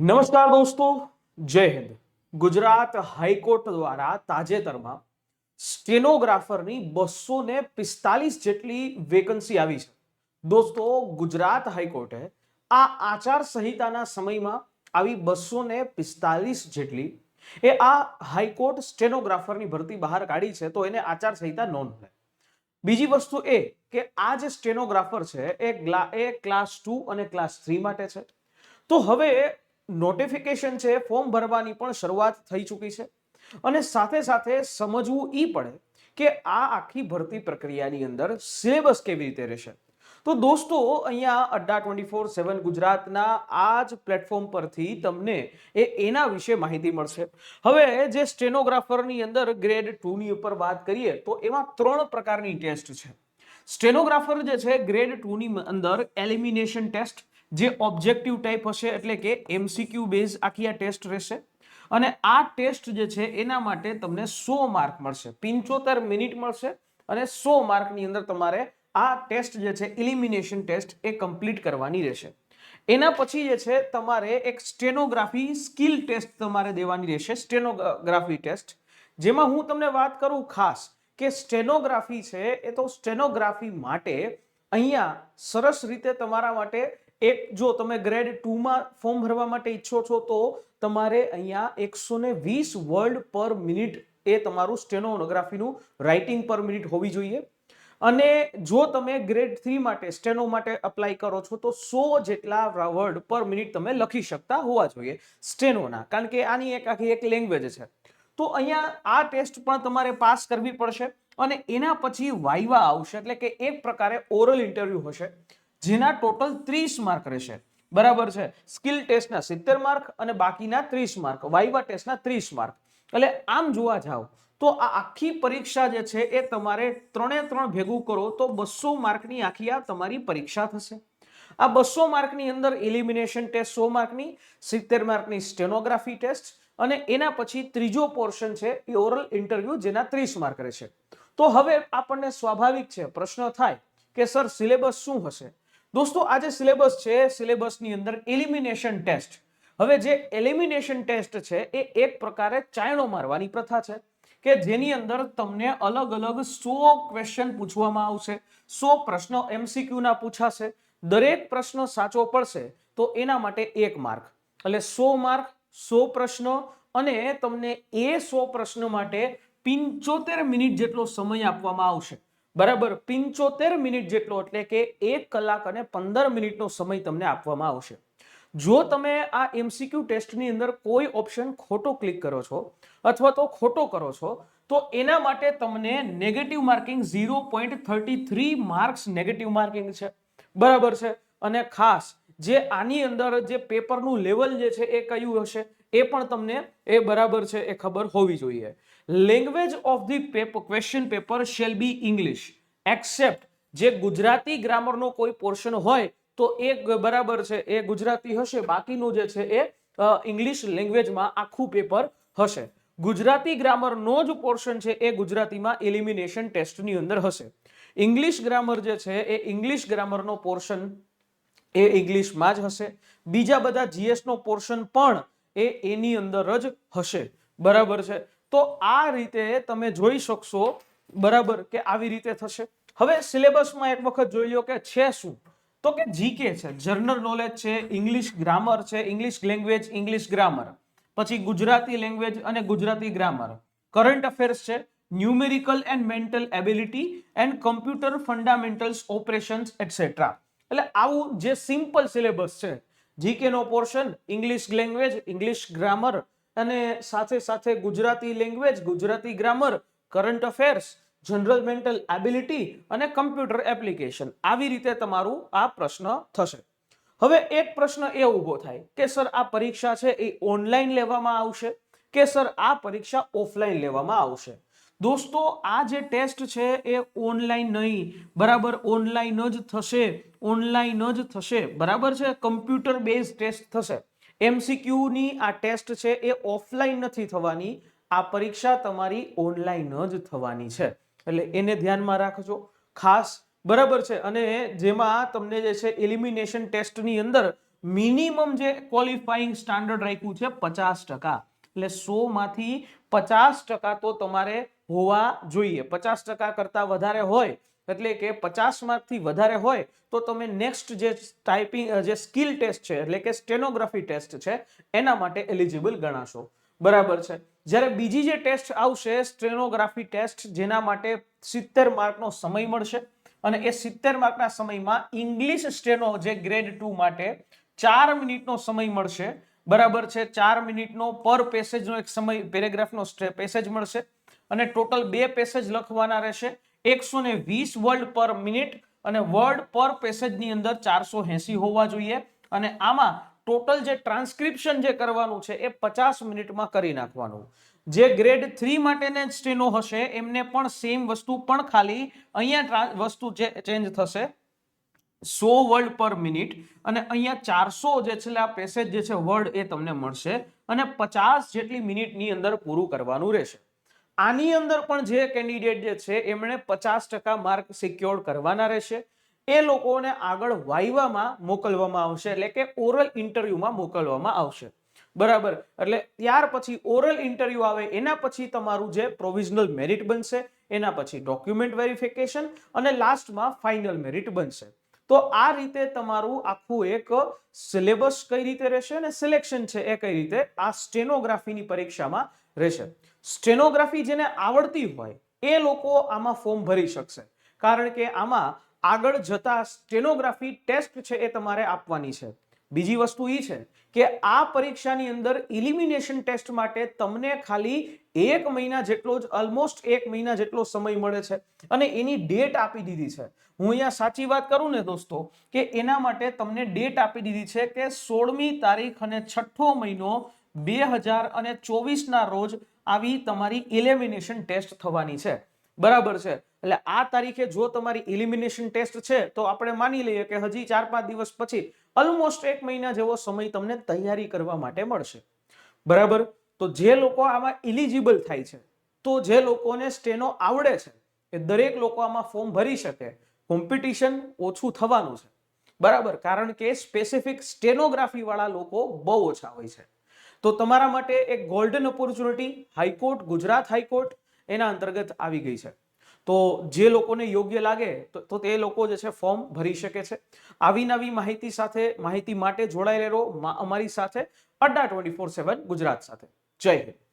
નમસ્કાર દોસ્તો, જય હિન્દ. ગુજરાત હાઈકોર્ટ દ્વારા તાજેતરમાં સ્ટેનોગ્રાફરની બસો ને પિસ્તાલીસ જેટલી વેકન્સી આવી છે. દોસ્તો, ગુજરાત હાઈકોર્ટે આ આચાર સંહિતાના સમયમાં આવી બસો ને પિસ્તાલીસ જેટલી, એ આ હાઈકોર્ટ સ્ટેનોગ્રાફરની ભરતી બહાર કાઢી છે, તો એને આચાર સંહિતા નોંધ લે. બીજી વસ્તુ એ કે આ જે સ્ટેનોગ્રાફર છે એ ક્લાસ ટુ અને ક્લાસ થ્રી માટે છે. તો હવે નોટિફિકેશન છે ફોર્મ ભરવાની પણ શરૂઆત થઈ ચૂકી છે. અને સાથે સાથે સમજવું એ પડે કે આ આખી ભરતી પ્રક્રિયાની અંદર સિલેબસ કેવી રીતે રહેશે. તો દોસ્તો, અહીંયા અડ્ડા ટ્વેન્ટી ફોર સેવન ગુજરાતના આ જ પ્લેટફોર્મ પરથી તમને એ એના વિશે માહિતી મળશે. હવે જે સ્ટેનોગ્રાફરની અંદર ગ્રેડ ટુની ઉપર વાત કરીએ, તો એમાં ત્રણ પ્રકારની ટેસ્ટ છે. સ્ટેનોગ્રાફર જે છે ગ્રેડ ટુની અંદર એલિમિનેશન ટેસ્ટ જે ઓબ્જેક્ટિવ ટાઈપ હશે એટલે કે એમસીક્યુ બેઝ આખી આ ટેસ્ટ રહેશે. અને આ ટેસ્ટ જે છે, એના માટે તમને સો માર્ક મળશે. પિંચોતેર મિનિટ મળશે અને સો માર્કની અંદર તમારે આ ટેસ્ટ જે છે ઇલિમિનેશન ટેસ્ટ એ કમ્પ્લીટ કરવાની રહેશે. એના પછી જે છે, તમારે એક સ્ટેનોગ્રાફી સ્કિલ ટેસ્ટ તમારે દેવાની રહેશે સ્ટેનોગ્રાફી ટેસ્ટ જેમાં હું તમને વાત કરું ખાસ કે સ્ટેનોગ્રાફી છે, એ તો સ્ટેનોગ્રાફી માટે અહીંયા સરસ રીતે તમારા માટે એક જો તમે ગ્રેડ ટુમાં ફોર્મ ભરવા માટે ઈચ્છો છો, તો તમારે અહીંયા એકસો ને વીસ વર્ડ પર મિનિટ એ તમારું સ્ટેનોગ્રાફીનું રાઇટિંગ પર મિનિટ હોવી જોઈએ. અને જો તમે ગ્રેડ થ્રી માટે, સ્ટેનો માટે અપ્લાય કરો છો, તો સો જેટલા વર્ડ પર મિનિટ તમે લખી શકતા હોવા જોઈએ સ્ટેનોના. કારણ કે આની એક આખી એક લેંગ્વેજ છે. તો અહીંયા આ ટેસ્ટ પણ તમારે પાસ કરવી પડશે અને એના પછી વાઇવા આવશે. એટલે કે એક પ્રકારે ઓરલ ઇન્ટરવ્યૂ હશે. જેના ટોટલ ત્રીસ માર્ક રહેશે. બરાબર છે? સ્કિલ ટેસ્ટના સિત્તેર માર્ક અને બાકીના ત્રીસ માર્ક વાઇવા ટેસ્ટના ત્રીસ માર્ક એટલે આમ જોવા જાઓ, તો આ આખી પરીક્ષા જે છે એ તમારે ત્રણે ત્રણ ભેગું કરો તો બસો માર્કની આખી આ તમારી પરીક્ષા થશે. આ બસો માર્કની અંદર ઇલિમિનેશન ટેસ્ટ સો માર્કની સિત્તેર માર્કની સ્ટેનોગ્રાફી ટેસ્ટ અને એના પછી ત્રીજો પોર્શન છે એ ઓરલ ઇન્ટરવ્યુ જેના ત્રીસ માર્ક રહેશે. તો હવે આપણને સ્વાભાવિક છે, પ્રશ્ન થાય કે, સર સિલેબસ શું હશે? દોસ્તો, આ જે સિલેબસ છે, સિલેબસની અંદર એલિમિનેશન ટેસ્ટ હવે જે એલિમિનેશન ટેસ્ટ છે, એ એક પ્રકારે ચાયણો મારવાની પ્રથા છે કે જેની અંદર તમને અલગ અલગ સો ક્વેશ્ચન પૂછવામાં આવશે, સો પ્રશ્નો એમસીક્યુ ના પૂછાશે, દરેક પ્રશ્ન સાચો પડશે, તો એના માટે એક માર્ક. એટલે સો માર્ક, સો પ્રશ્નો અને તમને એ સો પ્રશ્નો માટે પિંચોતેર મિનિટ જેટલો સમય આપવામાં આવશે. બરાબર પિંચોતેર મિનિટ જેટલો એટલે કે એક કલાક અને પંદર મિનિટનો સમય તમને આપવામાં આવશે. જો તમે આ એમસીક્યુ ટેસ્ટની અંદર કોઈ ઓપ્શન ખોટો ક્લિક કરો છો અથવા તો ખોટો કરો છો, તો એના માટે તમને negative marking zero point thirty three marks negative marking છે. બરાબર છે? અને ખાસ, જે આની અંદર જે પેપરનું લેવલ જે છે એ કયું હશે? એ પણ તમને એ બરાબર છે, એ ખબર હોવી જોઈએ. Language of the paper question paper shall be English except જે ગુજરાતી ગ્રામરનો કોઈ પોર્શન હોય, તો એ બરાબર છે, એ ગુજરાતી હશે, બાકીનું જે છે એ ઇંગ્લિશ લેંગ્વેજમાં આખું પેપર હશે. ગુજરાતી ગ્રામરનો જ પોર્શન છે, એ ગુજરાતીમાં એલિમિનેશન ટેસ્ટની અંદર હશે. ઇંગ્લિશ ગ્રામર જે છે, એ ઇંગ્લિશ ગ્રામરનો પોર્શન એ ઇંગ્લિશમાં જ હશે. બીજા બધા જીએસનો પોર્શન પણ એ એની અંદર જ હશે. બરાબર છે? તો આ રીતે તમે જોઈ શકશો, બરાબર, કે આવી રીતે થશે. હવે સિલેબસમાં એક વખત જોઈ લો કે છે શું? તો કે જીકે છે જનરલ નોલેજ છે, ઇંગ્લિશ ગ્રામર છે, ઇંગ્લિશ લેંગ્વેજ, ઇંગ્લિશ ગ્રામર. પછી ગુજરાતી લેંગ્વેજ અને ગુજરાતી ગ્રામર. કરંટ અફેર્સ છે, numerical and mental ability and computer fundamentals operations etcetera એટલે આવું જે સિમ્પલ સિલેબસ છે જીકે નો portion English language English grammar અને સાથે સાથે Gujarati language Gujarati grammar current affairs general mental ability અને કમ્પ્યુટર એપ્લિકેશન આવી રીતે તમારું આ પ્રશ્ન થશે. હવે એક પ્રશ્ન એ ઊભો થાય કે, સર, આ પરીક્ષા છે એ ઓનલાઈન લેવામાં આવશે? કે, સર, આ પરીક્ષા ઓફલાઈન લેવામાં આવશે? દોસ્તો, આ જે ટેસ્ટ છે એ ઓનલાઈન નહીં, બરાબર? ઓનલાઈન જ થશે, ઓનલાઈન જ થશે, બરાબર છે? કમ્પ્યુટર બેઝ ટેસ્ટ થશે. એમસીક્યુની આ ટેસ્ટ છે એ ઓફલાઈન નથી થવાની, આ પરીક્ષા તમારી ઓનલાઈન જ થવાની છે. એટલે એને ધ્યાનમાં રાખજો. ખાસ, બરાબર છે? અને જેમાં તમને જે છે એલિમિનેશન ટેસ્ટની અંદર મિનિમમ જે ક્વોલિફાઈંગ સ્ટાન્ડર્ડ રાખ્યું છે પચાસ ટકા. એટલે સો માંથી પચાસ ટકા તો તમારે હોવા જોઈએ. પચાસ ટકા કરતા વધારે હોય, એટલે કે પચાસ માર્કથી વધારે હોય, તો તમે નેક્સ્ટ જે ટાઈપિંગ જે સ્કિલ ટેસ્ટ છે, એટલે કે સ્ટેનોગ્રાફી ટેસ્ટ છે, એના માટે એલિજિબલ ગણાશો. બરાબર છે? જ્યારે બીજી જે ટેસ્ટ આવશે સ્ટેનોગ્રાફી ટેસ્ટ જેના માટે સિત્તેર માર્કનો સમય મળશે અને એ સિત્તેર માર્કના સમયમાં ઇંગ્લિશ સ્ટેનો જે ગ્રેડ ટુ માટે ચાર મિનિટનો સમય મળશે. બરાબર છે? ચાર મિનિટનો પર પેસેજનો એક સમય પેરેગ્રાફનો પેસેજ મળશે. અને ટોટલ બે પેસેજ લખવાના રહેશે. એકસો ને વીસ વર્ડ પર મિનિટ અને વર્ડ પર પેસેજની અંદર ચારસો એસી હોવા જોઈએ. અને આમાં ટોટલ જે ટ્રાન્સક્રિપ્શન જે કરવાનું છે એ પચાસ મિનિટમાં કરી નાખવાનું. જે ગ્રેડ થ્રી માટેને સ્ટેનો હશે, એમને પણ સેમ વસ્તુ પણ ખાલી અહીંયા વસ્તુ જે ચેન્જ થશે. સો વર્ડ પર મિનિટ અને અહીંયા ચારસો જે છે આ પેસેજ જે છે વર્ડ એ તમને મળશે અને પચાસ જેટલી મિનિટની અંદર પૂરું કરવાનું રહેશે. આની અંદર પણ જે કેન્ડિડેટ જે છે, એમણે પચાસ ટકા માર્ક સિક્યોર કરવાના રહેશે. એ લોકોને આગળ વાઇવામાં મોકલવામાં આવશે, એટલે કે ઓરલ ઇન્ટરવ્યુમાં મોકલવામાં આવશે. બરાબર? એટલે ત્યાર પછી ઓરલ ઇન્ટરવ્યુ આવે, એના પછી તમારું જે પ્રોવિઝનલ મેરિટ બનશે, એના પછી ડોક્યુમેન્ટ વેરિફિકેશન અને લાસ્ટમાં ફાઇનલ મેરિટ બનશે. તો આ રીતે તમારું આખું એક સિલેબસ કઈ રીતે રહેશે અને સિલેક્શન છે એ કઈ રીતે? આ સ્ટેનોગ્રાફીની પરીક્ષામાં રહેશે. સ્ટેનોગ્રાફી જેને આવડતી હોય, એ લોકો આમાં ફોર્મ ભરી શકશે. કારણ કે આમાં આગળ જતા સ્ટેનોગ્રાફી ટેસ્ટ છે એ તમારે આપવાની છે. બીજી વસ્તુ એ છે કે આ પરીક્ષાની અંદર ઇલિમિનેશન ટેસ્ટ માટે તમને ખાલી એક મહિના જેટલો જ ઓલમોસ્ટ એક મહિના જેટલો સમય મળે છે. અને એની ડેટ આપી દીધી છે. હું અહીંયા સાચી વાત કરું ને દોસ્તો, કે એના માટે તમને ડેટ આપી દીધી છે કે સોળમી તારીખ અને છઠ્ઠો મહિનો બે હજાર અને ચોવીસના રોજ આવી તમારી ઇલેમિનેશન ટેસ્ટ થવાની છે. બરાબર છે. એટલે આ તારીખે જો તમારી ઇલિમિનેશન ટેસ્ટ છે, તો આપણે માની લઈએ કે હજી ચાર પાંચ દિવસ પછી ઓલમોસ્ટ એક મહિના જેવો સમય તમને તૈયારી કરવા માટે મળશે. બરાબર? તો જે લોકો આમાં ઇલિજિબલ થાય છે, તો જે લોકોને સ્ટેનો આવડે છે, એ દરેક લોકો આમાં ફોર્મ ભરી શકે. કોમ્પિટિશન ઓછું થવાનું છે. બરાબર? કારણ કે સ્પેસિફિક સ્ટેનોગ્રાફી વાળા લોકો બહુ ઓછા હોય છે. તો તમારા માટે એક golden opportunity high court, Gujarat high court એના અંતર્ગત આવી ગઈ છે. તો જે લોકોને યોગ્ય લાગે, તો તો લોકો જે છે ફોર્મ ભરી શકે છે. આવી નવી માહિતી સાથે, માહિતી માટે જોડાયેલો અમારી સાથે Adda twenty four seven Gujarat સાથે. જય હિન્દ.